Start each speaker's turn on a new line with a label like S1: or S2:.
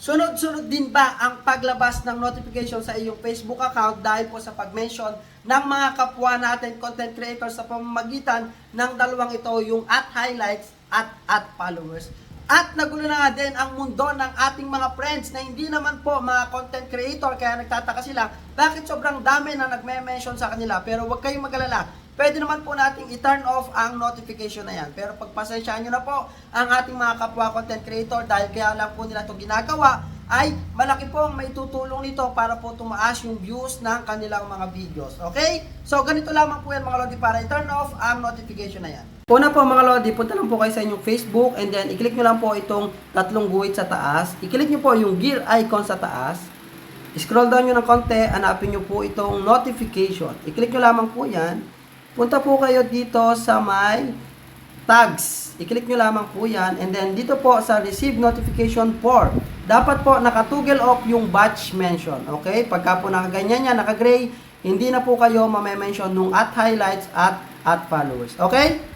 S1: Sunod-sunod din ba ang paglabas ng notification sa iyong Facebook account dahil po sa pag-mention ng mga kapwa natin content creators sa pamamagitan ng dalawang ito, yung at highlights at at followers. At nagulo na nga din ang mundo ng ating mga friends na hindi naman po mga content creator kaya nagtataka sila bakit sobrang dami na nagme-mention sa kanila pero huwag kayong magalala pwede naman po nating i-turn off ang notification na yan. Pero pagpasensyaan nyo na po ang ating mga kapwa content creator dahil kaya lang po nila ito ginagawa ay malaki po ang maitutulong nito para po tumaas yung views ng kanilang mga videos. Okay? So ganito lamang po yan mga Lodi para i-turn off ang notification na yan. Una po mga Lodi, punta lang po kayo sa inyong Facebook and then i-click nyo lang po itong tatlong guhit sa taas. I-click nyo po yung gear icon sa taas. Scroll down nyo ng konti, hanapin nyo po itong notification. I-click nyo lamang po yan. Punta po kayo dito sa may tags. I-click nyo lamang po yan. And then dito po sa receive notification for. Dapat po nakatugel off yung batch mention. Okay? Pagka po nakaganyan yan, naka-gray, hindi na po kayo mame-mention nung at highlights at at followers. Okay?